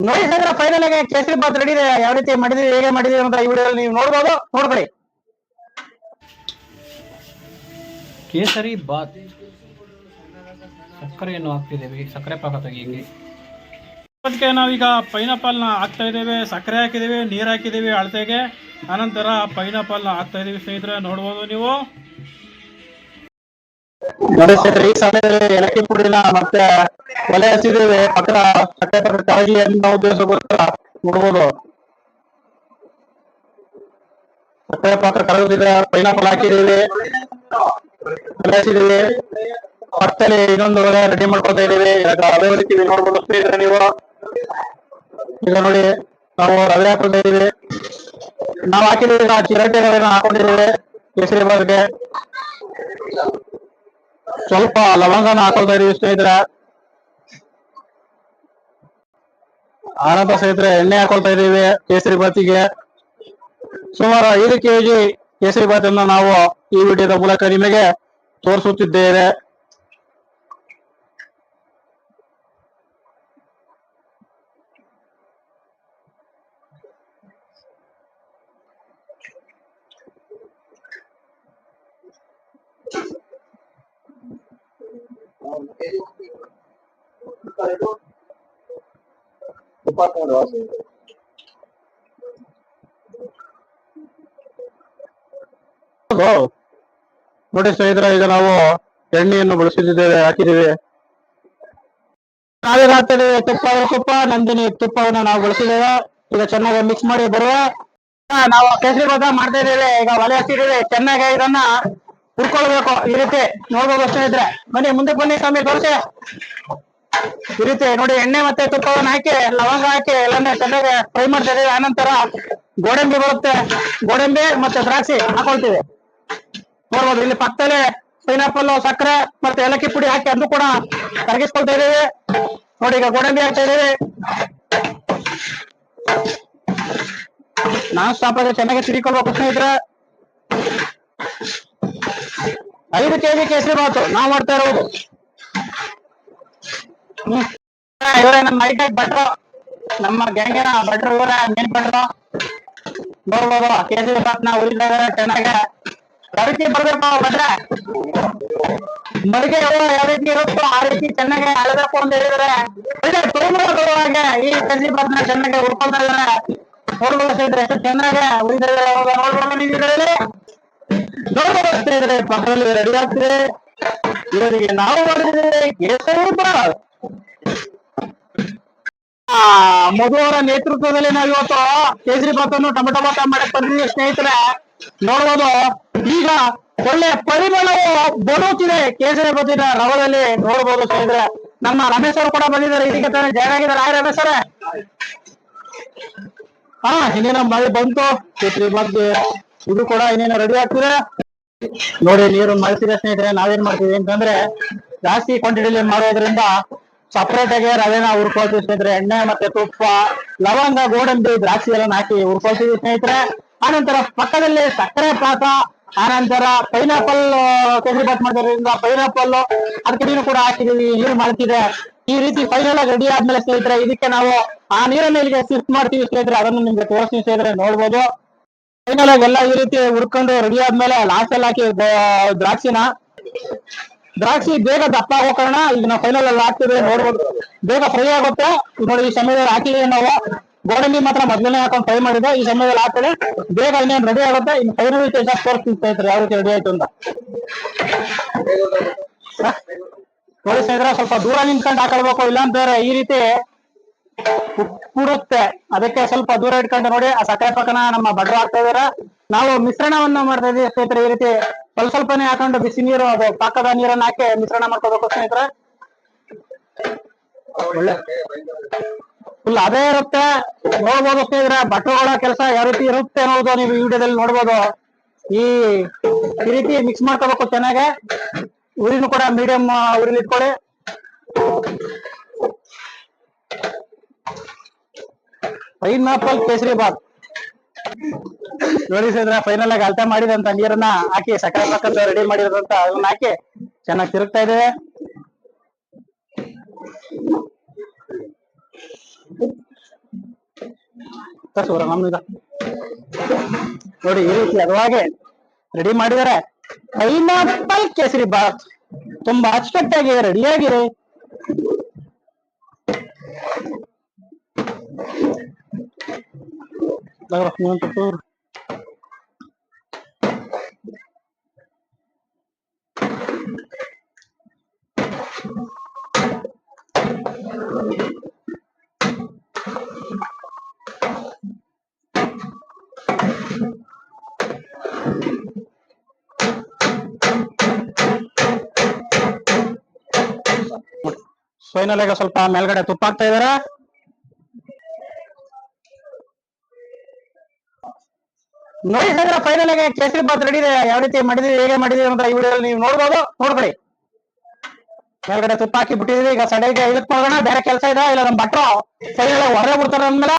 ನೋಡಿ sir final ಆಗಿ kesari bath ready ಇದೆ. ಯಾವ ರೀತಿ ಮಾಡಿದೀವಿ ಹೇಗೆ ಮಾಡಿದೀವಿ ಅಂತ ಈ ವಿಡಿಯೋ ನೀವು ನೋಡ್ಬೋದು. ನೋಡ್ಬೇಡಿ. ಕೇಸರಿ ಬಾತ್ ಸಕ್ಕರೆಯನ್ನು ಹಾಕ್ತಿದ್ದೇವೆ? ಸಕ್ಕರೆ ಪಾಕ ತೆಗಿಯಕ್ಕೆ ಅದಕ್ಕೆ ನಾವೀಗ ಪೈನಾಪಲ್ನ ಹಾಕ್ತಾ ಇದ್ದೇವೆ. ಸಕ್ಕರೆ ಹಾಕಿದ್ದೀವಿ ನೀರು ಹಾಕಿದ್ದೀವಿ ಅಳತೆಗೆ. ಆನಂತರ ಪೈನಾಪಲ್ನ ಹಾಕ್ತಾ ಇದ್ದೀವಿ ಸ್ನೇಹಿತರೆ ನೋಡ್ಬೋದು ನೀವು. ನೋಡಿ ಸ್ನೇಹಿತರೆ, ಈ ಸಮಯದಲ್ಲಿ ಎಲಕ್ಕಿ ಮತ್ತೆ ಒಲೆ ಹಚ್ಚಿದ್ದೇವೆ. ಪಕ್ಕದ ಸಕ್ಕರೆ ಪಕ್ಕ ಕಾಳಜಿ ಅನ್ನೋ ಉದ್ದೇಶಕ್ಕೋಸ್ಕರ ನೋಡ್ಬೋದು. ಸಕ್ಕರೆ ಪಾತ್ರ ಕರಗುತ್ತಿದೆ ಪೈನಾಪಲ್ ಹಾಕಿದ್ದೇವೆ. ಒಲೆ ಹಚ್ಚಿದ್ದೇವೆ. ಪಕ್ಕದಲ್ಲಿ ಇನ್ನೊಂದು ಒಲೆ ರೆಡಿ ಮಾಡ್ಕೊತಾ ಅದೇ ರವೆ ಹೊಡಿತೀವಿ ನೋಡ್ಬೋದು ಸ್ನೇಹಿತರೆ ನೀವು. ಈಗ ನೋಡಿ, ನಾವು ರವೆ ಹಾಕೊಳ್ತಾ ಇದೀವಿ ನಾವು ಹಾಕಿದ್ದೀವಿ ರವೆನ ಹಾಕೊಂಡಿದ್ದೀವಿ. ಕೇಸರಿ ಬಾತ್ಗೆ ಸ್ವಲ್ಪ ಲವಂಗನ ಹಾಕೊಳ್ತಾ ಸ್ನೇಹಿತರ. ಆನಂತರ ಸ್ನೇಹಿತರೆ, ಎಣ್ಣೆ ಹಾಕೊಳ್ತಾ ಇದೀವಿ ಕೇಸರಿ ಬಾತಿಗೆ ಸುಮಾರು ಐದು ಕೆಜಿ ಕೇಸರಿ ಬಾತನ್ನು ನಾವು ಈ ವಿಡಿಯೋದ ಮೂಲಕ ನಿಮಗೆ ತೋರಿಸುತ್ತಿದ್ದೇವೆ. ಹೌದು. ನೋಡಿ ಸ್ನೇಹಿತರ ಈಗ ನಾವು ಎಣ್ಣೆಯನ್ನು ಬಳಸುತ್ತಿದ್ದೇವೆ, ಹಾಕಿದ್ದೇವೆ. ನಾವೇ ಹಾಕ್ತಿದ್ದೇವೆ ತುಪ್ಪ ತುಪ್ಪ, ನಂದಿನಿ ತುಪ್ಪವನ್ನು ನಾವು ಬಳಸಿದ್ದೇವೆ. ಈಗ ಚೆನ್ನಾಗಿ ಮಿಕ್ಸ್ ಮಾಡಿ ಬರುವ ನಾವು ಕೇಸರಿ ಬಾತ ಮಾಡ್ತಾ ಇದ್ದೇವೆ. ಈಗ ಒಲೆ ಹಚ್ಚಿದ್ದೇವೆ. ಚೆನ್ನಾಗಿ ಇದನ್ನ ಹುಡ್ಕೊಳ್ಬೇಕು ಈ ರೀತಿ ನೋಡ್ಬೋದು ಸ್ನೇಹಿತರೆ ಬನ್ನಿ ಮುಂದೆ ಬನ್ನಿ ಸ್ವಾಮಿ, ತೋರಿಸಿ. ಈ ನೋಡಿ, ಎಣ್ಣೆ ಮತ್ತೆ ತುಪ್ಪವನ್ನು ಹಾಕಿ, ಲವಂಗ ಹಾಕಿ, ಎಲ್ಲಾನು ಚೆನ್ನಾಗಿ ಫ್ರೈ ಮಾಡ್ತಾ ಇದೀವಿ ಆನಂತರ ಗೋಡಂಬಿ ಬರುತ್ತೆ. ಗೋಡಂಬಿ ಮತ್ತೆ ದ್ರಾಕ್ಷಿ ಹಾಕೊಳ್ತೀವಿ. ನೋಡ್ಬೋದು, ಇಲ್ಲಿ ಪಕ್ಕದಲ್ಲಿ ಪೈನಾಪಲ್ ಸಕ್ಕರೆ ಮತ್ತೆ ಏಲಕ್ಕಿ ಪುಡಿ ಹಾಕಿ ಅದು ಕೂಡ ಕರಗಿಸ್ಕೊಳ್ತಾ ಇದೀವಿ ನೋಡಿ, ಈಗ ಗೋಡಂಬಿ ಹಾಕ್ತಾ ಇದೀವಿ ನಾನ್ ಸ್ಟಾಪ್ ಆಗಿ ಚೆನ್ನಾಗಿ ತಿರ್ಕೊಳ್ಬೇಕು ಸ್ನೇಹಿತರೆ. ಐದು ಕೆಜಿ ಕೇಸರಿ ಬಾತು. ನಾವು ಮಾಡ್ತಾ ಇರೋದು. ಇವರೇ ನಮ್ಮ ಹೈಟೆಕ್ ಭಟ್ರು. ನಮ್ಮ ಗ್ಯಾಂಗಿನ ಭಟ್ರು ಮೇನ್ ಭಟ್ರು. ನೋಡ್ಬೋದು ಕೇಸರಿ ಬಾತ್ನ ಉರಿತಾ ಇದಾರೆ ಚೆನ್ನಾಗಿ ಯಾವ ಬರ್ಬೇಕು ಮಡಿಕೆ ಯಾವ ರೀತಿ ಇರುತ್ತೋ ಆ ರೀತಿ ಚೆನ್ನಾಗಿ ಅಳಬೇಕು ಅಂತ ಹೇಳಿದ್ರೆ. ಒಳ್ಳೆ ಈ ಈ ಕೇಸರಿ ನ ಚೆನ್ನಾಗಿ ಉಳ್ಕೊಂತ ಇದಾರೆ ನೋಡ್ಬೋದು ಸ್ನೇಹಿತರೆ, ಎಷ್ಟು ಚೆನ್ನಾಗಿ ನೋಡ್ಬೋದು ನೋಡ್ಬೋದು ಸ್ನೇಹಿತರೆ. ಪಕ್ಕದಲ್ಲಿ ರೆಡಿ ಆಗ್ತಿದೆ ಇವರಿಗೆ ನಾವು ಮಾಡಿದ್ರೆ ಮಧು ಅವರ ನೇತೃತ್ವದಲ್ಲಿ ನಾವು ಇವತ್ತು ಕೇಸರಿ ಅನ್ನು ಟೊಮೆಟೊ ಬಾತ ಮಾಡಕ್ ಬಂದಿದ್ದೀವಿ ಸ್ನೇಹಿತರೆ. ನೋಡ್ಬೋದು, ಈಗ ಒಳ್ಳೆ ಪರಿಮಳವು ಬರುತ್ತಿದೆ ಕೇಸರಿ ಬಾತಿನ ರವದಲ್ಲಿ ನೋಡ್ಬೋದು ಸ್ನೇಹಿತರೆ, ನಮ್ಮ ರಮೇಶ್ ಅವರು ಕೂಡ ಬಂದಿದ್ದಾರೆ ಇದಕ್ಕೆ ತಾನೇ ಜಾಯ್ನ್ ಆಗಿದ್ದಾರೆ. ಆಯ್ ರಮೇಶ್ ಅವರೇ. ಹಾ, ಇನ್ನೇನೋ ಮಳೆ ಬಂತು ಕೇಸರಿ ಬಾತ್ ಇದು ಕೂಡ ಇನ್ನೇನೋ ರೆಡಿ ಆಗ್ತಿದೆ. ನೋಡಿ, ನೀರು ಮಳೆ ಸ್ನೇಹಿತರೆ, ನಾವೇನ್ ಮಾಡ್ತೀವಿ ಅಂತಂದ್ರೆ ಜಾಸ್ತಿ ಕ್ವಾಂಟಿಟಿಲಿ ಮಾಡೋದ್ರಿಂದ ಸಪರೇಟ್ ಆಗಿ ರವೆನ ಹುರ್ಕೊಳ್ತೀವಿ ಸ್ನೇಹಿತರೆ, ಎಣ್ಣೆ ಮತ್ತೆ ತುಪ್ಪ, ಲವಂಗ, ಗೋಡಂಬಿ, ದ್ರಾಕ್ಷಿ ಎಲ್ಲ ಹಾಕಿ ಹುರ್ಕೊಳ್ತೀವಿ ಸ್ನೇಹಿತರೆ. ಆನಂತರ ಪಕ್ಕದಲ್ಲಿ ಸಕ್ಕರೆ ಪಾಕ, ಆನಂತರ ಪೈನಾಪಲ್ ಕೇಸರಿ ಬಾತ್ ಮಾಡೋದ್ರಿಂದ ಪೈನಾಪಲ್ ಅದಕ್ಕೆ ಕೂಡ ಹಾಕಿದೀವಿ, ನೀರು ಮಾಡ್ತಿದೆ ಈ ರೀತಿ ಫೈನಲ್ ಆಗಿ ರೆಡಿ ಆದ್ಮೇಲೆ ಸ್ನೇಹಿತರೆ, ಇದಕ್ಕೆ ನಾವು ಆ ನೀರನ್ನ ಇಲ್ಲಿಗೆ ಶಿಫ್ಟ್ ಮಾಡ್ತೀವಿ ಸ್ನೇಹಿತರೆ, ಅದನ್ನು ನಿಮ್ಗೆ ತೋರಿಸ್ತೀವಿ ಸ್ನೇಹಿತರೆ, ನೋಡ್ಬೋದು. ಫೈನಲ್ ಆಗಿ ಎಲ್ಲ ಈ ರೀತಿ ಹುಡ್ಕೊಂಡು ರೆಡಿ ಆದ್ಮೇಲೆ ಲಾಸ್ಟ್ ಅಲ್ಲಿ ಹಾಕಿ ದ್ರಾಕ್ಷಿನ. ದ್ರಾಕ್ಷಿ ಬೇಗ ದಪ್ಪ ಆಗೋ ಕಾರಣ ಈಗ ನಾವು ಫೈನಲ್ ಅಲ್ಲಿ ಹಾಕ್ತಿದ್ರೆ ನೋಡ್ಬೋದು. ಬೇಗ ಫ್ರೈ ಆಗುತ್ತೆ. ನೋಡಿ, ಈ ಸಮಯದಲ್ಲಿ ಹಾಕಿದೀವಿ ನಾವು. ಗೋಡಂಬಿ ಮಾತ್ರ ಮೊದಲನೇ ಹಾಕೊಂಡು ಫ್ರೈ ಮಾಡಿದೆ. ಈ ಸಮಯದಲ್ಲಿ ಹಾಕಿದ್ರೆ ಬೇಗ ಇನ್ನೇನು ರೆಡಿ ಆಗುತ್ತೆ. ಇನ್ನು ಫೈನಲ್ ಟೇಸ್ಟ್ ತೋರಿಸ್ತೀನಿ ಇದ್ರೆ. ಯಾವ ರೀತಿ ರೆಡಿ ಆಯ್ತು ಅಂತ? ನೋಡಿ ಸ್ನೇಹಿತರೆ, ಸ್ವಲ್ಪ ದೂರ ನಿಂತ್ಕೊಂಡು ಹಾಕೊಳ್ಬೇಕು. ಇಲ್ಲ ಅಂತಂದ್ರೆ ಈ ರೀತಿ ಕೂಡುತ್ತೆ ಅದಕ್ಕೆ ಸ್ವಲ್ಪ ದೂರ ಇಟ್ಕೊಂಡು ನೋಡಿ, ಆ ಸಕ್ಕರೆ ಪಕ್ಕನ ನಮ್ಮ ಬಡ್ರ ಹಾಕ್ತಾ ಇದಾರೆ. ನಾವು ಮಿಶ್ರಣವನ್ನ ಮಾಡ್ತಾ ಇದೀವಿ ಸ್ನೇಹಿತರೆ, ಈ ರೀತಿ ಸ್ವಲ್ಪ ಸ್ವಲ್ಪನೇ ಹಾಕೊಂಡು ಬಿಸಿ ನೀರು, ಅದು ಪಾಕದ ನೀರನ್ನ ಹಾಕಿ ಮಿಶ್ರಣ ಮಾಡ್ಕೋಬೇಕು ಸ್ನೇಹಿತರೆ. ಒಳ್ಳೆ. ಫುಲ್ ಅದೇ ಇರುತ್ತೆ. ನೋಡ್ಬೋದು ಸ್ನೇಹಿತರೆ, ಭಟ್ರುಗಳ ಕೆಲಸ ಯಾವ ರೀತಿ ಇರುತ್ತೆ ಅನ್ನೋದು ನೀವು ವಿಡಿಯೋದಲ್ಲಿ ನೋಡ್ಬೋದು. ಈ ಈ ರೀತಿ ಮಿಕ್ಸ್ ಮಾಡ್ಕೋಬೇಕು ಚೆನ್ನಾಗೆ. ಉರಿನೂ ಕೂಡ ಮೀಡಿಯಂ ಉರಿಲಿ ಇಟ್ಕೊಳ್ಳಿ. ಪೈನಾಪಲ್ ಕೇಸರಿ ಬಾತ್ ನೋಡಿ ಫೈನಲ್ ಆಗಿ ಅಳತೆ ಮಾಡಿದಂತ ನೀರನ್ನ ಹಾಕಿ ಸಕ್ಕರೆ ಪಕ್ಕದ ರೆಡಿ ಮಾಡಿರೋದಂತ ಅದನ್ನ ಹಾಕಿ ಚೆನ್ನಾಗಿ ತಿರುಗ್ತಾ ಇದೆ. ನೋಡಿ ಈ ರೀತಿ ಅದವಾಗೆ ರೆಡಿ ಮಾಡಿದರೆ ಪೈನಾಪಲ್ ಕೇಸರಿ ಬಾತ್. ತುಂಬಾ ಅಚ್ಚುಕಟ್ಟಾಗಿ ರೆಡಿಯಾಗಿದೆ ನೀವಂತ ತೋರು ಫೈನಲ್ ಈಗ ಸ್ವಲ್ಪ ಮೇಲ್ಗಡೆ ತುಪ್ಪ ಹಾಕ್ತಾ ಇದಾರ. ನೋಡಿ ಫೈನಲ್ ಆಗಿ ಕೇಸರಿ ಬಾತ್ ರೆಡಿ ಇದೆ. ಯಾವ ರೀತಿ ಮಾಡಿದೀವಿ ಹೇಗೆ ಮಾಡಿದೀವಿ ಅಂತ ಈ ವಿಡಿಯೋದಲ್ಲಿ ನೀವು ನೋಡ್ಬೋದು. ನೋಡ್ಕೊಳ್ಳಿ ಮೇಲ್ಗಡೆ ತುಪ್ಪ ಹಾಕಿ ಬಿಟ್ಟಿದೀವಿ ಈಗ ಸಡೇಗೆ ಇದಕ್ ಮಾಡೋಣ ಬೇರೆ ಕೆಲಸ ಇದೆ. ಇಲ್ಲ, ನಮ್ಮ ಭಟ್ರು ಫೈನಲ್ ಹೊರಗೆ ಬಿಡ್ತಾರೆ ಅಂದ್ಮೇಲೆ